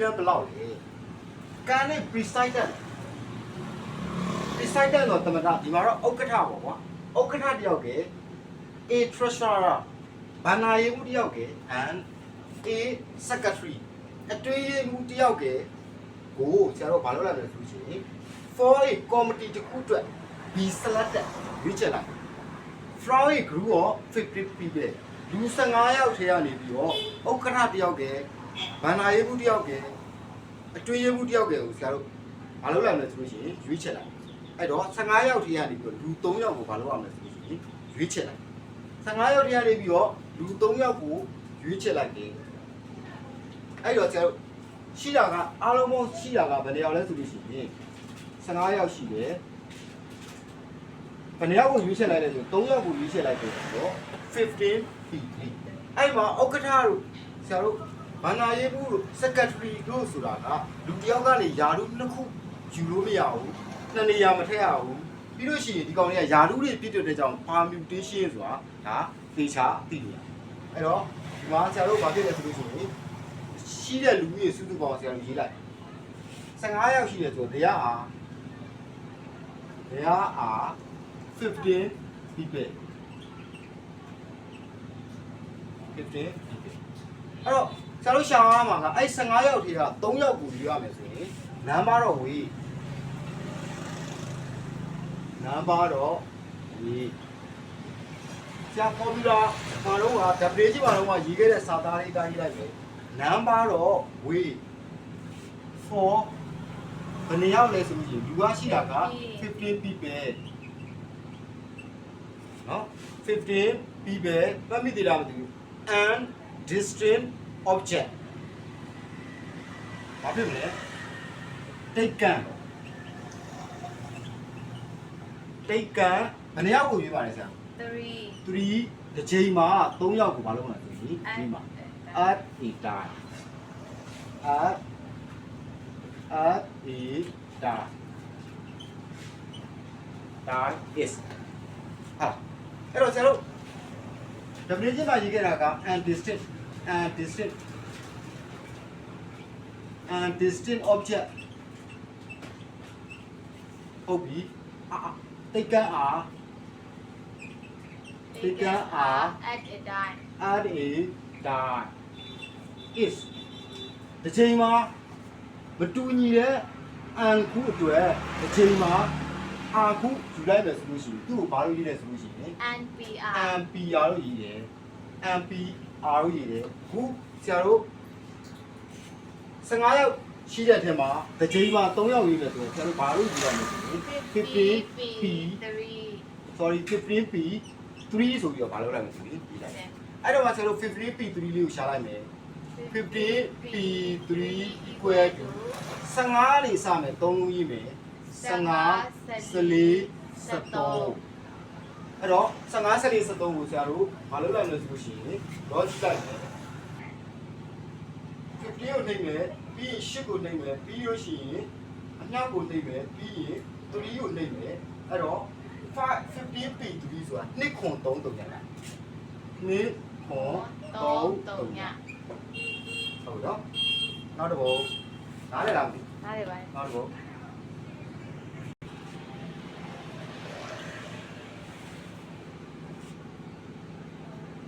လမ်းဘယ်လောက်လဲကန်နဲ့ president president တော့တမတာဒီမှာတော့ဥက္ကဋ္ဌပေါ့ကွာဥက္ကဋ္ဌတယောက်က a treasurer ဘာနာရေးမှုတယောက်က and a secretary အတွင်းရေးမှုတယောက်ကကိုဆရာတို့ဘာလုပ်လိုက်မလဲဆိုလို့ရှိရင် for a committee တစ်ခုအတွက် be selected ရွေးချယ်လိုက် from a group of 50 people လူ15ယောက်ထဲကနေပြီးတော့ဥက္ကဋ္ဌတယောက်က ဘာနာရေးမှုတယောက်ကအတွင်းရေးမှုတယောက်ကကိုဆရာတို့ဘာလုပ်လိုက်မလဲဆိုလို့ရှိရင်ရွေးချယ်လိုက်အဲ့တော့15ယောက်ထဲကနေပြီးတော့လူ3ယောက်ကိုဘာလုပ်ရမလဲဆိုလို့ရှိရင်ရွေးချယ်လိုက်15ယောက်ထဲကနေပြီးတော့လူ3ယောက်ကိုရွေးချယ်လိုက်တယ်အဲ့တော့ဆရာတို့ရှိတာကအားလုံးပေါင်းရှိတာကဘယ်နှစ်ယောက်လဲဆိုလို့ရှိရင်15ယောက်ရှိတယ်ဘယ်နှစ်ယောက်ကိုရွေးချယ်လိုက်လဲဆိုတော့3ယောက်ကိုရွေးချယ်လိုက်တယ်ဆိုတော့15 feet အဲ့မှာဥက္ကဋ္ဌတို့ဆရာတို့ ဘာနာရေးဘူးတို့ secretary တို့ဆိုတာကလူတစ်ယောက်ကနေယာရုနှစ်ခုယူလို့မရဘူးနှစ်နေရာမထည့်ရဘူးပြီးလို့ရှိရင်ဒီကောင်တွေကယာရုတွေပြည့်တဲ့ကြောင့် permutation ဆိုတာဒါသေချာသိနေရအဲ့တော့ဒီမှာဆရာတို့ဘာဖြစ်လဲဆိုလို့ရှိရင်ရှိတဲ့လူကြီးစုစုပေါင်းဆရာတို့ရေးလိုက်15ယောက်ရှိတယ်ဆိုတော့တရားအားတရားအား15 people 15 people အဲ့တော့ ဆရာတို့ရှာရမှာကအဲ့15ယောက်ထဲက3ယောက်ကိုယူရမယ်ဆိုရင် number တော့ဝေး number တော့ဝေးဆရာကွန်ပျူတာဘာလို့က W ကြီးဘာလို့ကရေးခဲ့တဲ့စာသားလေးတိုင်းရေးလိုက်မယ် number တော့ဝေး for ဘယ်နှစ်ယောက်လဲဆိုရင်ယူရရှိတာက15 people နော်15 people ပတ်မိသေးလားမသိဘူး and distinct object ဘာဖြစ်မလဲတိတ်ကန်တိတ်ကန်ဘယ်နှစ်ယောက်ကိုရွေးပါလဲဆရာ3 3တစ်ချိန်မှာ3ယောက်ကိုမလုပ်နိုင်ဘူးဒီဒီမှာ at a time at at a time time is ဟာအဲ့တော့ဆရာတို့ definition မှာရေးခဲ့တာက and distinct and distinct and distinct object ဟုတ်ပြီအာအာတိတ်ကန်အား they can are at a time add a die is တစ်ချိန်မှာမတူညီတဲ့အန်ခုအတွက်တစ်ချိန်မှာအာခုယူလိုက်မယ်ဆိုလို့ရှိရင်သူ့ကိုဘာလို့ရေးလဲဆိုလို့ရှိရင် and PR MPR လို့ရေးတယ် MPR လို့ရေးတယ်ခုဆရာတို့15ယောက်ရှိတဲ့အထက်မှာတစ်ချိန်မှာ3ယောက်ရေးမယ်ဆိုတော့ဆရာတို့ဘာလို့ယူရမလဲဆိုရင် 15P 3 sorry 15P 3ဆိုပြီးတော့ဘာလို့လိုက်မလဲဆိုရင်ရေးလိုက်အဲ့တော့မှဆရာတို့ 15P 3လေးကိုရှာလိုက်မယ် 15P3 equal to 15နေစမယ်3လုံးရေးမယ်15 14 13 အဲ့တော့15 14 13ကိုဆရာတို့မလုပ်လိုက်လို့ဆိုလို့ရှိရင် logic လိုက်မယ်15ကိုနှိမ့်မယ်ပြီးရင်8ကိုနှိမ့်မယ်ပြီးလို့ရှိရင်အမြောက်ကိုနှိမ့်မယ်ပြီးရင်3ကိုနှိမ့်မယ်အဲ့တော့ 15P3 ဆိုတာ2ခွန်3တုံညာလား2ခွန်3တုံညာဟုတ်တော့နောက်တစ်ပုံနားလည်လားမသိနားလေပါနောက်တစ်ပုံ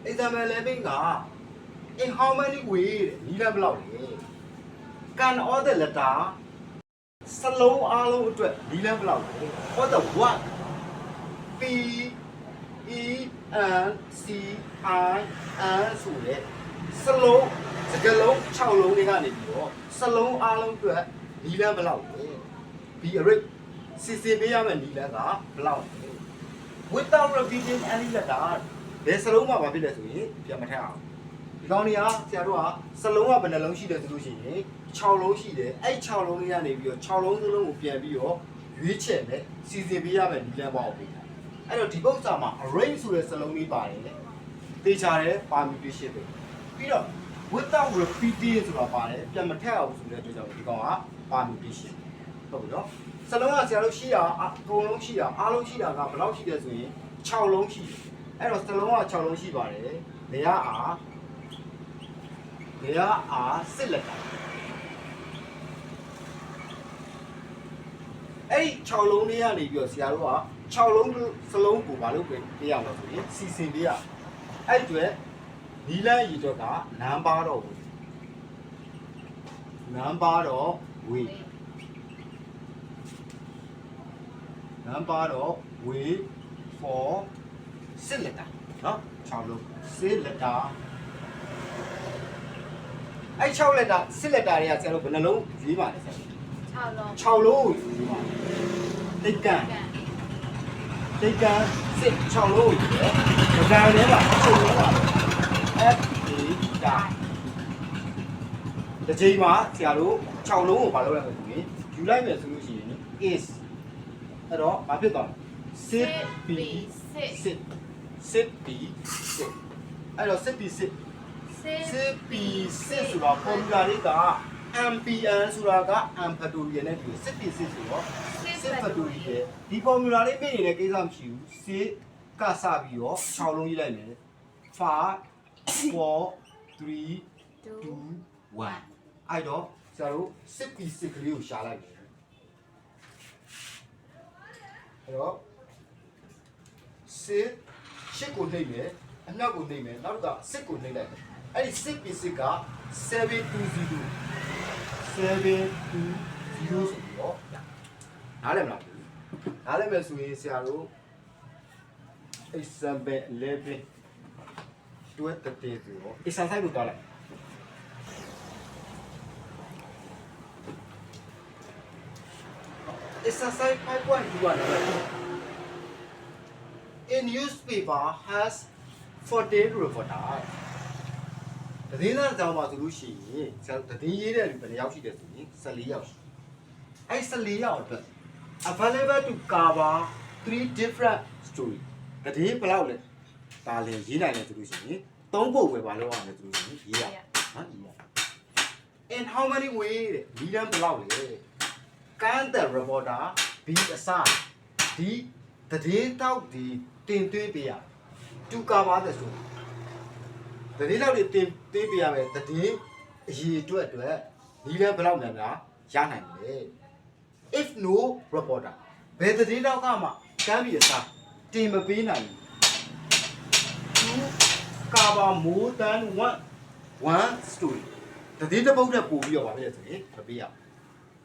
example 11က in how many way တဲ့နီးလည်းဘယ်လောက်လဲ can all the letter စလုံးအားလုံးအတွက်နီးလည်းဘယ်လောက်လဲ for the what p e n c i n ဆိုတဲ့စလုံးစကလုံး6လုံးတွေကနေပြီးတော့စလုံးအားလုံးအတွက်နီးလည်းဘယ်လောက်လဲ b array စီစီပေးရမယ့်နီးလည်းကဘယ်လောက်လဲ without repeating any letter ဘယ်စလုံးမှမဖြစ်လဲဆိုရင်ပြန်မထက်အောင်ဒီကောင်းကြီးကဆရာတို့ကစလုံးကဘယ်နှလုံးရှိတယ်ဆိုလို့ရှိရင်6လုံးရှိတယ်အဲ့6လုံးလေးကနေပြီးတော့6လုံးစလုံးကိုပြန်ပြီးတော့ရွေးချယ်မယ်စီစဉ်ပေးရမယ်ဒီလမ်းပေါ့ပေးတာအဲ့တော့ဒီပု္ပ္ပစာမှာ array ဆိုတဲ့စလုံးလေးပါတယ်တေချာတဲ့ permutation ပဲပြီးတော့ without repeating ဆိုတာပါတယ်ပြန်မထက်အောင်ဆိုတဲ့အတွက်ကြောင့်ဒီကောင်က permutation ဟုတ်ပြီနော်စလုံးကဆရာတို့ရှိတာအကုန်လုံးရှိတာအားလုံးရှိတာကဘယ်လောက်ရှိတယ်ဆိုရင်6လုံးရှိတယ် အဲ့တော့စလုံးက6လုံးရှိပါတယ်။နေရအာနေရအာစစ်လက်တာအဲ့ဒီ6လုံးလေးကနေပြီးတော့ဆရာတို့က6လုံးစလုံးကိုဘာလို့ပြင်ပြရလဲဆိုရင်စီစဉ်ပြရအဲ့အတွက်နီလန်းရီတော့ကနံပါတော့ဝင်နံပါတော့ဝင်နံပါတော့ way for စစ်လက်တာနော်6လုံးစစ်လက်တာအဲ့6လက်တာစစ်လက်တာတွေကဆရာတို့ဘယ်နှလုံးရေးပါလဲဆရာ6လုံး6လုံးရေးပါတိတ်ကန်တိတ်ကန်စစ်6လုံးရေးတယ်ဒါကြတယ်ပါ6လုံးပါ F D ဒါတကြိမ်မှာဆရာတို့6လုံးကိုမလုပ်ရဘူးဆိုရင်ယူလိုက်မယ်ဆိုလို့ရှိရင် is အဲ့တော့မဖြစ်သွားဘူး sit b sit စ်စစ်စစ် b စစ်အဲ့တော့စစ် b စစ်စစ်စစ် b စစ်ဆိုတော့ formula လေးက MPN ဆိုတာက M factorial နဲ့တူစစ် b စစ်ဆိုတော့စစ် factorial ဒီ formula လေးပြင်နေတဲ့ကိစ္စမရှိဘူးစစ်ကစပြီးတော့6လုံးရေးလိုက်မယ်5 4 3 2 2 1အဲ့တော့ဆရာတို့စစ် b စစ်ကလေးကိုရှာလိုက်မယ်အဲ့တော့စစ် ရှစ်ကိုနှိမ့်မယ်အနောက်ကိုနှိမ့်မယ်နောက်ကစစ်ကိုနှိမ့်လိုက်မယ်အဲ့ဒီစစ် b စစ်က720 720ဆိုပြီးတော့နားလည်မလားနားလည်မယ်ဆိုရင်ဆရာတို့ example 11တွဲတက်တဲ့ဆိုတော့ exercise ကိုတောက်လိုက် exercise 5.2 ano A newspaper has 14 reporter သတင်းစာကြောင်မှာဆိုလို့ရှိရင်ဆရာသတင်းရေးတဲ့လူဘယ်နှယောက်ရှိတယ်ဆိုရင်14ယောက်ရှိအဲ့14ယောက်အတွက် available to cover three different story သတင်းဘယ်လောက်လဲဒါလည်းရေးနိုင်တယ်ဆိုလို့ရှိရင်သုံးပုတ်ပဲဘာလို့ရမလဲဆိုလို့ရှိရင်ရေးရနော်ရေးရ in how many way တဲ့လီလန်ဘယ်လောက်လဲ can the reporter be assigned ဒီသတင်းတောက်ဒီ တင်သွင်းပေးရ to cover the story သတင်းတောက်တွေတင်သွင်းပေးရမယ်သတင်းအရေးအတွက်အတွက်လီလန်ဘယ်လောက်များများရနိုင်မလဲ if no reporter ဘယ်သတင်းတောက်ကမှကမ်းပြီးအစားတင်မပေးနိုင်ဘူး to cover more than one one story သတင်းတစ်ပုဒ်နဲ့ပို့ပြီးတော့ဗာလဲဆိုရင်မပေးရ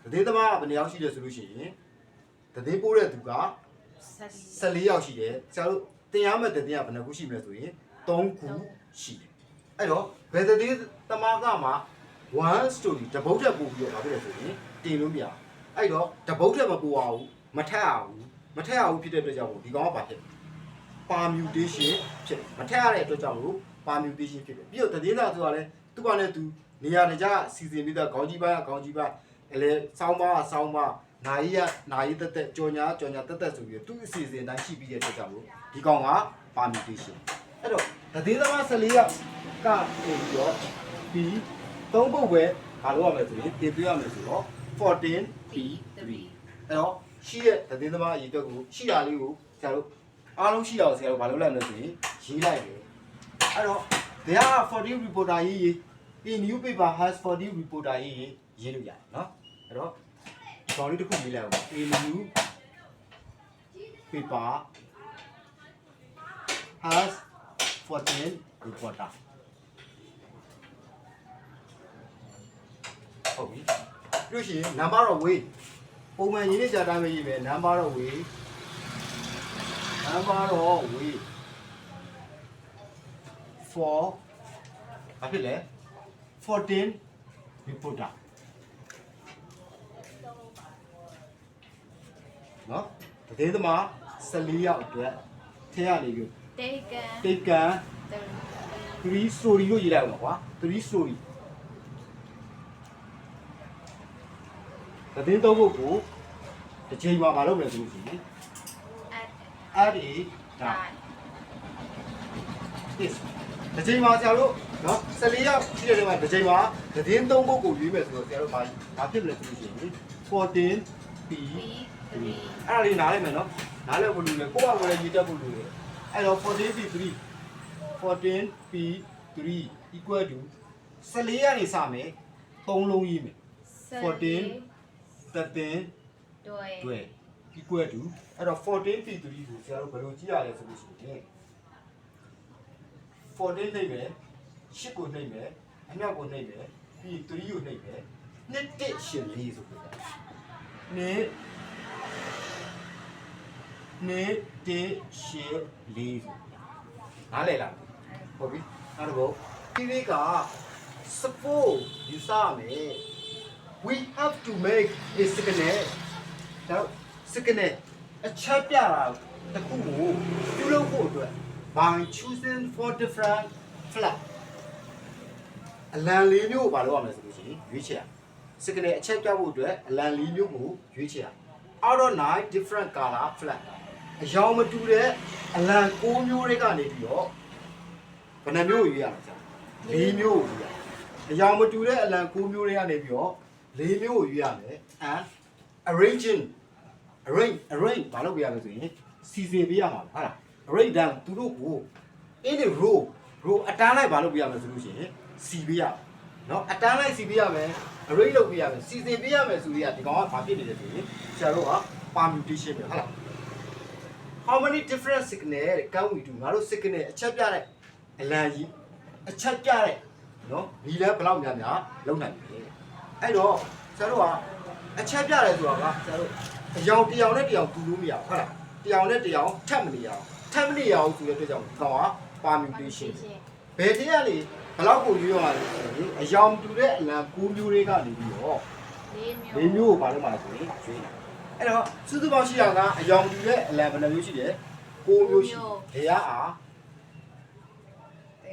ဘူးသတင်းသမားကဘယ်နှယောက်ရှိတယ်ဆိုလို့ရှိရင်သတင်းပို့တဲ့သူကဆက် 14ယောက်ရှိတယ်ဆရာတို့တင်ရမယ့်သတင်းကဘယ်နှခုရှိမလဲဆိုရင်3ခုရှိတယ်အဲ့တော့ဘယ်သတင်းသမားကမှ one story တပုတ်တက်ပို့ပြီးတော့ဗာလဲဆိုရင်တင်လို့မရဘူးအဲ့တော့တပုတ်တက်မပို့ရဘူးမထက်ရဘူးမထက်ရဘူးဖြစ်တဲ့အတွက်ကြောင့်ဒီကောင်ကဘာဖြစ်လဲ permutation ဖြစ်တယ်မထက်ရတဲ့အတွက်ကြောင့်လို့ permutation ဖြစ်တယ်ပြီးတော့သတင်းစာဆိုတာလဲသူ့ဘာနဲ့သူနေရာတကျစီစဉ်ပြီးတော့ခေါင်းကြီးပိုင်းကခေါင်းကြီးပိုင်းအဲလေစောင်းပါကစောင်းပါ နာယီကနာယီတက်တက်ကြော်ညာကြော်ညာတက်တက်ဆိုပြီးတော့သူ့အစီအစဉ်အတိုင်းရှိပြီးတဲ့အတွက်ကြောင့်လို့ဒီကောင်က permutation အဲ့တော့သတင်းသမား14ယောက်ကနေပြီးတော့ဒီသုံးပုတ်ပဲဘာလို့ရမလဲဆိုရင်တင်ပြရမယ်ဆိုတော့ 14 p3 အဲ့တော့ရှိတဲ့သတင်းသမားအရေးအတွက်ကိုရှိတာလေးကိုဆရာတို့အားလုံးရှိတာကိုဆရာတို့ဘာလုပ်လိုက်မလဲဆိုရင်ရေးလိုက်တယ်အဲ့တော့ there are 40 reporter ရေးရေး a newspaper has 40 reporter ရေးရေးရေးလို့ရတယ်နော်အဲ့တော့ ဒီကောင်လေးတစ်ခုရေးလိုက်အောင် a new paper has 14 reporter ဟုတ်ပြီပြီးလို့ရှိရင် number of way ပုံမှန်ရေးနေကြတိုင်းပဲရေးမယ် number of way number of way for ဘာဖြစ်လဲ14 reporter နော်သတင်းသမား14ယောက်အတွက်ထည့်ရနေပြီတေကန်တိတ်ကန်3 story လို့ရေးလိုက်အောင်ပါကွာ3 story သတင်းသုံးဖို့ကိုတစ်ချိန်မှာမလုပ်မယ်ဆိုလို့ရှိရင်အက် add a ဒါဒါ this တစ်ချိန်မှာဆရာတို့နော်14ယောက်ရှိတဲ့နေရာမှာတစ်ချိန်မှာသတင်းသုံးဖို့ကိုရွေးမယ်ဆိုတော့ဆရာတို့ဘာဘာဖြစ်မလဲဆိုလို့ရှိရင်14 p 3 3အဲ့ဒါလေးနားလိုက်မယ်နော်နားလိုက်ဖို့လူလေကိုယ့်ဘာကိုလည်းရေးတတ်ဖို့လူလေအဲ့တော့ 14 p 3 14 p 3 equal to 14ကနေစမယ်3လုံးရေးမယ်13 13တွဲတွဲ equal to အဲ့တော့ 14 p3 ကိုဆရာတို့ဘယ်လိုကြည့်ရလဲဆိုလို့ရှိရင်14နှိပ်မယ်8ကိုနှိပ်မယ်အမြောက်ကိုနှိပ်မယ်ပြီး3ကိုနှိပ်မယ်နှစ်တစ်ရှင်လေးဆိုပြတာ နှစ်နှစ်တစ်ရှင်လေးဆိုနားလည်လားဟုတ်ပြီနောက်တစ်ပုဒ်ဒီလေးက suppose ယူဆရမယ် we have to make a signal တော့ signal အချက်ပြတာတစ်ခုကိုပြုလုပ်ဖို့အတွက် by choosing for different flag အလံလေးမျိုးကိုမလုပ်ရမယ်ဆိုလို့ရှိရင်ရွေးချယ်ရ signal အချက်ပြဖို့အတွက်အလံလေးမျိုးကိုရွေးချယ်ရ out of nine different color flag အယောင်မတူတဲ့အလံ၉မျိုးတွေကနေပြီးတော့ဘယ်နှမျိုးကိုရွေးရမလဲဆရာ၄မျိုးကိုရွေးရအယောင်မတူတဲ့အလံ၉မျိုးတွေကနေပြီးတော့၄မျိုးကိုရွေးရမယ် and arranging arrange arrange ဘာလုပ်ပြရမလဲဆိုရင်စီစဉ်ပေးရမှာဟုတ်လား arrange down သူတို့ကို in a row row အတန်းလိုက်ဘာလုပ်ပြရမလဲဆိုလို့ရှိရင်စီပေးရမယ်เนาะအတန်းလိုက်စီပေးရမယ် arrange လုပ်ပေးရမယ်စီစဉ်ပေးရမယ်ဆိုရင်ဒီကောင်ကဘာဖြစ်နေလဲဆိုရင်ဆရာတို့က permutation ပဲဟုတ်လား how many different signal တဲ့ can we do ငါတို့ signal အချက်ပြတဲ့အလံကြီးအချက်ပြတဲ့နော်ဒီလဲဘယ်လောက်များများလုံနိုင်ပြီအဲ့တော့ဆရာတို့ကအချက်ပြတယ်ဆိုတာကဆရာတို့အယောင်တစ်ယောင်နဲ့တစ်ယောင်တူလို့မရဘူးဟုတ်လားတစ်ယောင်နဲ့တစ်ယောင်ထပ်မနေရအောင်ထပ်မနေရအောင်ဆိုတဲ့အတွက်ကြောင့်ဒီကောင်က permutation ဘယ်တရားလေ ဘယ်လောက်ကိုရွေးရမှာလဲဆိုရင်အယောင်တူတဲ့အလံ၉မျိုးတွေကနေပြီးတော့လေးမျိုးလေးမျိုးကိုဘာလို့မှလဲဆိုရင်ရွေးတယ်အဲ့တော့စုစုပေါင်းရှိတာကအယောင်တူတဲ့အလံဘယ်နှမျိုးရှိတယ်၉မျိုးရှိတယ်ဘယ်ကအား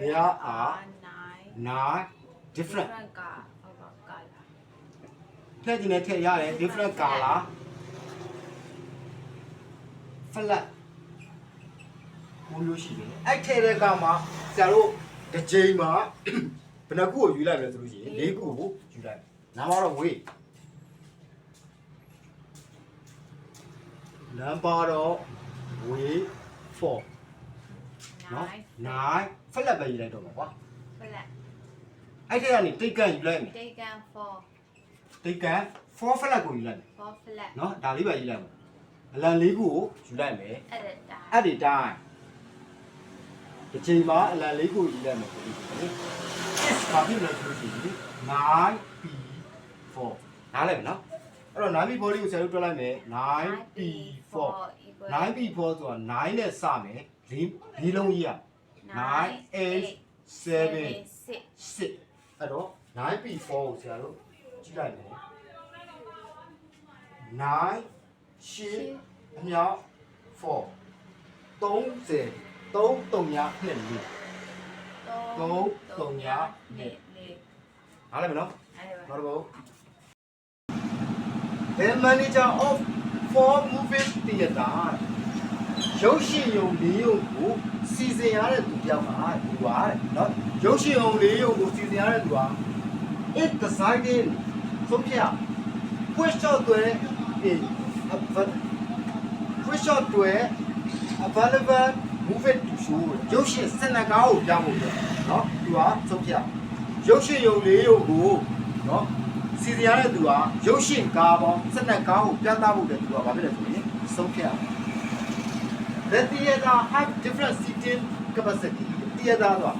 There are nine nine different different color of color ထည့်ခြင်းနဲ့ထည့်ရတယ် different color flat ကိုမျိုးရှိတယ်အဲ့ထည့်တဲ့ကမှာဆရာတို့ တစ်ချိန်မှာဘယ်နှခုကိုယူလိုက်မလဲဆိုလို့ရှိရင်၄ခုကိုယူလိုက်နာမတော့ဝေးနံပါတ်တော့ဝေး4နော် nine 9 flat ပဲယူလိုက်တော့မှာကွာ flat အဲ့ထက်ကနေတိတ်ကန်ယူလိုက်မယ် taken for တိတ်ကန်4 flat ကိုယူလိုက်မယ် for flat နော်ဒါလေးပဲယူလိုက်မယ်အလံလေးခုကိုယူလိုက်မယ် at a time အဲ့ဒီတိုင်း ဒီချိန်မှာအလံလေးခုယူလိုက်မယ်ဆိုလို့ရှိရင် is ဘာဖြစ်လဲဆိုလို့ရှိရင် 9p4 နားလည်မယ်နော်အဲ့တော့ 9p4 လေးကိုဆရာတို့တွက်လိုက်မယ် 9p4 equal 9p4 ဆိုတာ9နဲ့စမယ်လေးလေးလုံးကြီးอ่ะ9 8 7 six 6အဲ့တော့ 9p4 ကိုဆရာတို့ကြည့်လိုက်မယ်9ရှင်းအမြောက်4 30 3 3ည2 3 3ည2လေနားလည်မနော်အဲ့ဒါပါ နောက်တစ်ပုဒ် The manager of four movie theater ရုပ်ရှင်ရုံလေးရုံကိုစီစဉ်ရတဲ့သူတယောက်ပါသူပါတဲ့နော်ရုပ်ရှင်ရုံလေးရုံကိုစီစဉ်ရတဲ့သူဟာ it decided ဆုံးဖြတ် question တွေ in question တွေ available movie to show ရုပ်ရှင်စနကားကိုပြဖို့ပဲเนาะသူကဆုံးဖြတ်ရုပ်ရှင်ရုံလေးရုံကိုเนาะစီစဉ်ရတဲ့သူကရုပ်ရှင်ကားပေါင်းစနကားကိုပြသဖို့တဲ့သူကဘာဖြစ်လဲဆိုရင်ဆုံးဖြတ် The theater have different seating capacity. theater ဆိုတာ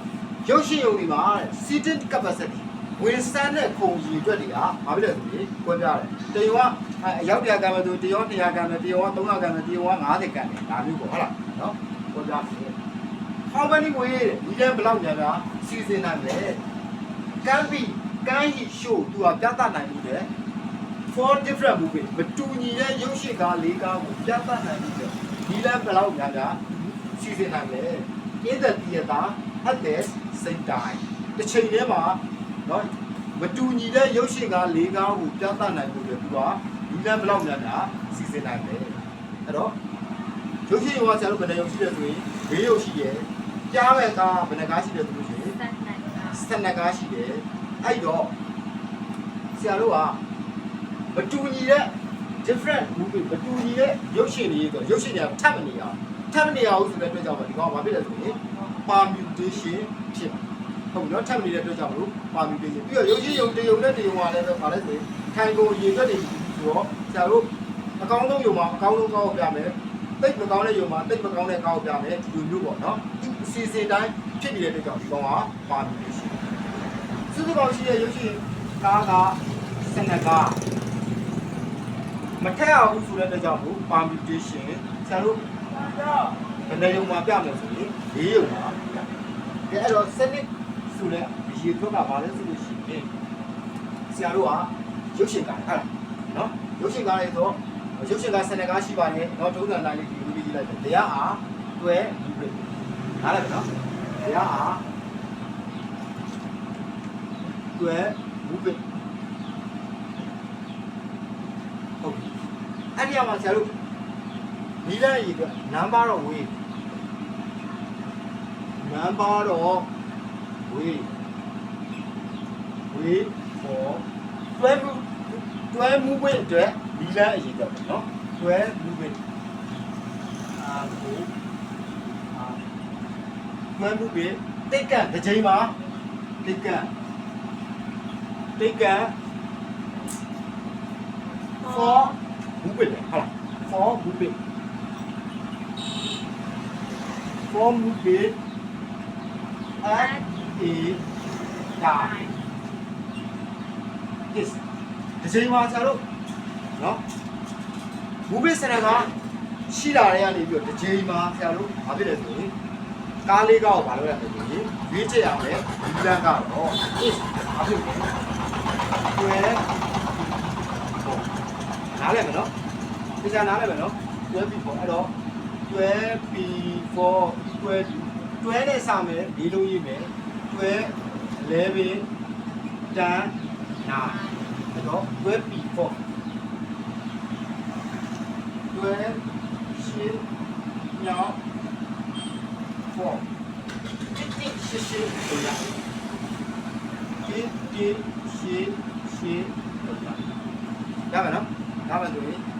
ရုပ်ရှင်ရုံဒီမှာတဲ့ seating capacity ဝင်စမ်းတဲ့ခုံကြီးအတွက်တွေကဘာဖြစ်လဲဆိုရင်ကွဲပြားတယ်။တရုံကအရောက်ပြကံမဲ့သူတရုံ200ကံမဲ့တရုံက300ကံမဲ့တရုံက50ကံမဲ့ဒါမျိုးပေါ့ဟုတ်လားနော် ကွဲပြားတယ်။ How many way ဒီလဲဘယ်လောက်များများစီစဉ်နိုင်လဲ။ကမ်းပြီးကမ်းဟီ show သူကပြသနိုင်မှုတဲ့ four different movie မတူညီတဲ့ရုပ်ရှင်ကား၄ကားကိုပြသနိုင်မှုတဲ့ဒီလဲဘယ်လောက်များများစီစဉ်နိုင်လဲ in the theater at the same time တစ်ချိန်တည်းမှာနော်မတူညီတဲ့ရုပ်ရှင်ကား၄ကားကိုပြသနိုင်မှုတဲ့သူကဒီလဲဘယ်လောက်များများစီစဉ်နိုင်လဲအဲ့တော့ ရုပ်ရှင်ရောဆရာတို့ဘယ်နှရုပ်ရှိလဲဆိုရင်၄ရုပ်ရှိတယ်ကြားမဲ့ကားဘယ်နှကားရှိလဲဆိုလို့ရှိရင်စက်နိုင်တာစနကားရှိတယ်အဲ့တော့ဆရာတို့ကမတူညီတဲ့ different movie မတူညီတဲ့ရုပ်ရှင်တွေဆိုရုပ်ရှင်တွေကထပ်မနေအောင်ထပ်မနေအောင်ဆိုတဲ့အတွက်ကြောင့်ဒီကောင်ကဘာဖြစ်လဲဆိုရင် permutation ဖြစ်ဟုတ်နော်ထပ်မနေတဲ့အတွက်ကြောင့်လို့ permutation ပြီးတော့ရုပ်ရှင်ရုံတရုံနဲ့တရုံကလည်းပဲဗာလဲဆိုရင်ခံကုန်ရေအတွက်တွေဆိုတော့ဆရာတို့အကောင်းဆုံးယုံမှာအကောင်းဆုံးကောင်းကိုပြမယ် တိတ်မကောင်းတဲ့ယုံမှာတိတ်မကောင်းတဲ့ကောင်းကိုပြမယ်ဒီလိုမျိုးပေါ့နော်ဒီအစီအစဉ်တိုင်းဖြစ်နေတဲ့အတွက်ကြောင့်ဒီကောင်ကပါမီလို့ရှိတယ်စုစုပေါင်းရှိတဲ့ရုပ်ရှင်ကားကစနကားမထက်အောင်ဆိုတဲ့အတွက်ကြောင့်မို့ permutation ဆရာတို့ဘယ်နှယုံမှာပြမယ်ဆိုရင်၄ယုံမှာပြတယ်အဲ့တော့စနစ်ဆိုတဲ့ရေထွက်ကဘာလဲဆိုလို့ရှိရင်ဆရာတို့ကရုပ်ရှင်ကားဟုတ်လားနော်ရုပ်ရှင်ကားလေးဆို ရုပ်ရှင်ကားစနကားရှိပါတယ်နော်ဒုက္ခနာလေးဒီလိုလေးကြည့်လိုက်တယ်တရားအားတွဲဒီပြနားလည်ပြီနော်တရားအားတွဲဘူးပြဟုတ်ပြီအဲ့ဒီမှာဆရာတို့နီးလန်းရည်အတွက် number of way number of way way for တွဲမှု တွဲမှုဝင်အတွက်နီးလန်းအရေးတော့နော်တွဲမှုဝင်အာကိုအာတွဲမှုဝင်တိတ်ကန့်တစ်ချိန်မှာတိတ်ကန့်တိတ်ကန့် for ဘူးပင်လေဟုတ်လား for ဘူးပင် for ဘူးပင် at a time yes ဒီချိန်မှာဆရာတို့နော်မူဗီစင်တာကရှိလာတဲ့ကနေပြီးတော့ဒီချိန်မှာဆရာတို့ဘာဖြစ်လဲဆိုရင်ကားလေးကောက်ဘာလို့လဲဆိုရင်ရွေးချယ်ရမယ်ဒီလန်ကတော့ is ဘာဖြစ်လဲကျွဲနားလဲမယ်နော်ဒီကနားလဲမယ်နော်ကျွဲပြီးပေါ့အဲ့တော့ကျွဲပြီးဖို့ကျွဲကျွဲနဲ့စာမယ်လေးလုံးရေးမယ်ကျွဲ11 10 9好 w e four e 先秒 f o r 一定是是不一样。一定是是不样。两百呢？两百左。